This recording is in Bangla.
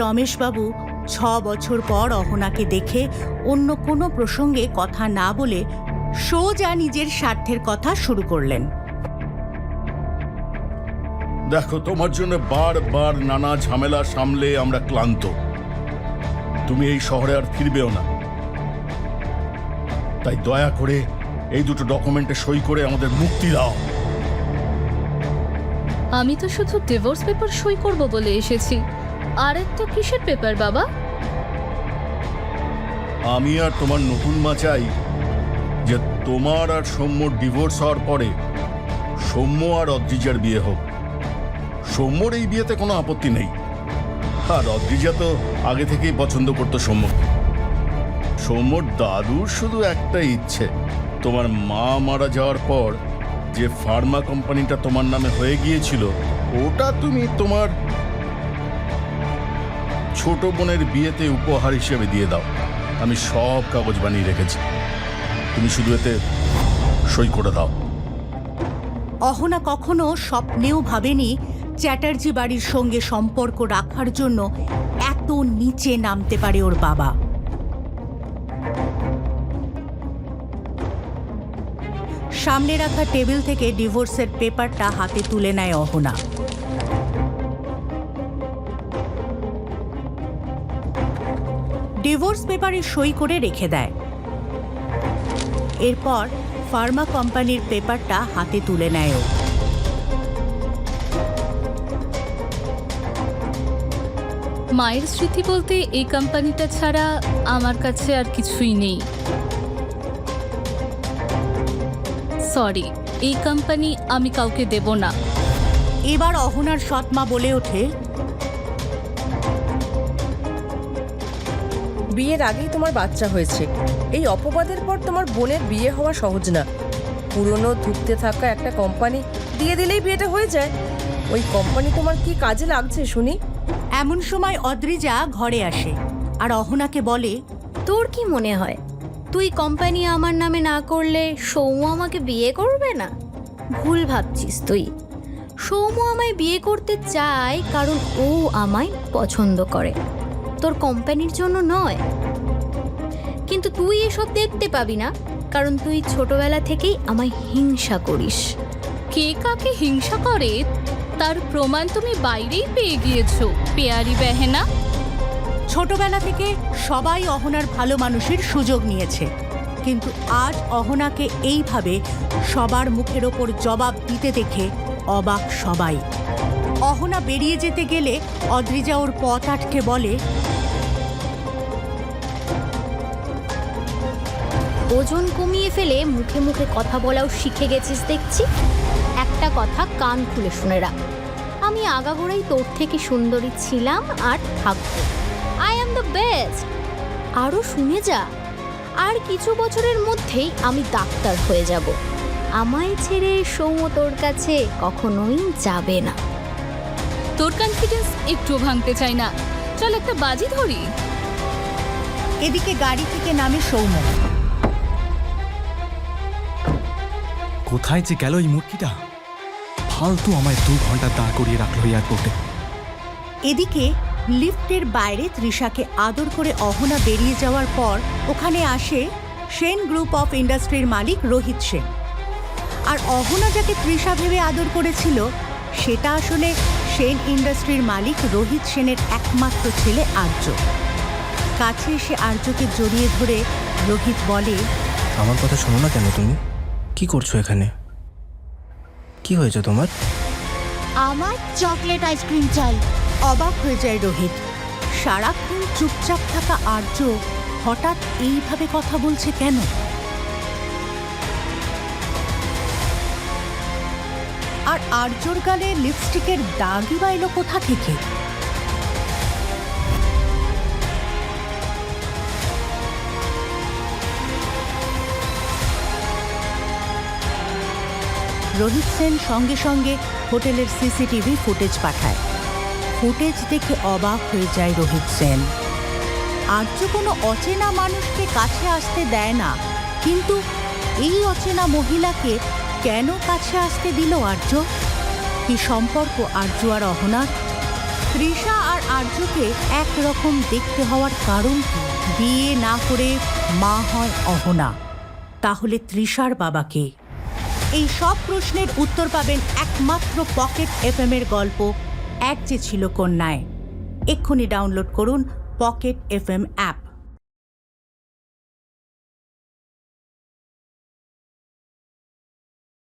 রমেশবাবু ছ বছর পর অহনাকে দেখে অন্য কোনো প্রসঙ্গে কথা না বলে সোজা নিজের স্বার্থের কথা শুরু করলেন। দেখো তোমার জন্য বারবার নানা ঝামেলা সামলে আমরা ক্লান্ত। তুমি এই শহরে আর ফিরবেও না। তাই দয়া করে এই দুটো ডকুমেন্টে সই করে আমাদের মুক্তি দাও। আমি তো শুধু ডিভোর্স পেপার সই করব বলে এসেছি। আর একটা কিসের পেপার, বাবা? আমি আর তোমার নতুন মা চাই যে তোমার আর সৌম্যর ডিভোর্স হওয়ার পরে সৌম্য আর অদ্রিজার বিয়ে হোক। সৌম্যর এই বিয়েতে কোনো আপত্তি নেই। আর অদ্রিজা তো আগে থেকেই পছন্দ করতো সৌম্যকে সৌম্যর দাদুর শুধু একটা ইচ্ছে, তোমার মা মারা যাওয়ার পর যে ফার্মা কোম্পানিটা তোমার নামে হয়ে গিয়েছিল, ওটা তুমি তোমার ছোট বোনের বিয়েতে উপহার হিসেবে দিয়ে দাও। আমি সব কাগজ বানিয়ে রেখেছি। তুমি শুধু এতে সই করে দাও। অহনা কখনো স্বপ্নেও ভাবেনি চ্যাটার্জি বাড়ির সঙ্গে সম্পর্ক রাখার জন্য এত নিচে নামতে পারে ওর বাবা। সামনে রাখা টেবিল থেকে ডিভোর্সের পেপারটা হাতে তুলে নেয় অহনা। ডিভোর্স পেপারে সই করে রেখে দেয়। এরপর ফার্মা কোম্পানির পেপারটা হাতে তুলে নেয় ও। মায়ের স্মৃতি বলতে এই কোম্পানিটা ছাড়া আমার কাছে আর কিছুই নেই। সরি এই কোম্পানি আমি কাউকে দেব না। এবার অহনার সৎমা বলে ওঠে বিয়ের আগেই তোমার বাচ্চা হয়েছে। এই অপবাদের পর তোমার বোনের বিয়ে হওয়া সহজ না। পুরনো ধুকতে থাকা একটা কোম্পানি দিয়ে দিলেই বিয়েটা হয়ে যায়। ওই কোম্পানি তোমার কি কাজে লাগছে শুনি? এমন সময় অদ্রিজা ঘরে আসে আর অহনাকে বলে তোর কি মনে হয়? তুই কোম্পানি আমার নামে না করলে সৌম্য আমাকে বিয়ে করবে না? ভুল ভাবছিস তুই। সৌম্য আমায় বিয়ে করতে চায় কারণ ও আমায় পছন্দ করে। তোর কোম্পানির জন্য নয়। কিন্তু তুই এসব দেখতে পাবি না, কারণ তুই ছোটবেলা থেকেই আমায় হিংসা করিস। কে কাকে হিংসা করে, তার প্রমাণ তুমি বাইরেই পেয়ে গিয়েছো, পেয়ারি বেহেনা। ছোটবেলা থেকে সবাই অহনার ভালো মানুষের সুযোগ নিয়েছে, কিন্তু আজ অহনাকে এইভাবে সবার মুখের ওপর জবাব দিতে দেখে অবাক সবাই। অহনা বেরিয়ে যেতে গেলে অদ্রিজা ওর পথ আটকে বলে ওজন কমিয়ে ফেলে মুখে মুখে কথা বলাও শিখে গেছিস দেখছি। একটা কথা কান খুলে শুনে রাখ। আমি আগাগোড়াই তোর থেকে সুন্দরী ছিলাম আর থাকব। আই অ্যাম দ্য বেস্ট আরও শুনে যা। আর কিছু বছরের মধ্যেই আমি ডাক্তার হয়ে যাব। আমায় ছেড়ে সৌম্য তোর কাছে কখনোই যাবে না। তোর কনফিডেন্স একটু ভাঙতে চাই না। চল একটা বাজি ধরি। এদিকে গাড়ি থেকে নামে সৌম্য। কোথায় যে গেল এই মূর্তিটা? ফালতু আমায় দু ঘণ্টা দাঁড় করিয়ে রাখল এয়ারপোর্টে এদিকে লিফটের বাইরে তৃষাকে আদর করে অহনা বেরিয়ে যাওয়ার পর ওখানে আসে সেন গ্রুপ অফ ইন্ডাস্ট্রির মালিক রোহিত সেন। আর অহনা যাকে তৃষা ভেবে আদর করেছিল সেটা আসলে সেন ইন্ডাস্ট্রির মালিক রোহিত সেনের একমাত্র ছেলে আর্য। কাছে এসে আর্যকে জড়িয়ে ধরে রোহিত বলে আমার কথা শোনো না কেন তুমি? কি করছ এখানে? কি হয়েছে তোমার? আমার চকলেট আইসক্রিম চাই। অবাক হয়ে যায় রোহিত। সারাক্ষণ চুপচাপ থাকা আর্য হঠাৎ এইভাবে কথা বলছে কেন? আর আর্যর গালে লিপস্টিকের দাগই বা এলো কোথা থেকে? রোহিত সেন সঙ্গে সঙ্গে হোটেলের সিসিটিভি ফুটেজ পাঠায়। ফুটেজ দেখে অবাক হয়ে যায় রোহিত সেন। আর্য কোনো অচেনা মানুষকে কাছে আসতে দেয় না, কিন্তু এই অচেনা মহিলাকে কেন কাছে আসতে দিল আর্য? কি সম্পর্ক আর্য আর অহনার? তৃষা আর আর্যকে একরকম দেখতে হওয়ার কারণ কি? বিয়ে না করে মা হয় অহনা। তাহলে তৃষার বাবাকে এই সব প্রশ্নের উত্তর পাবেন একমাত্র পকেট এফ এর গল্প, এক যে ছিল কন্যায়। এক্ষুনি ডাউনলোড করুন পকেট এফএম অ্যাপ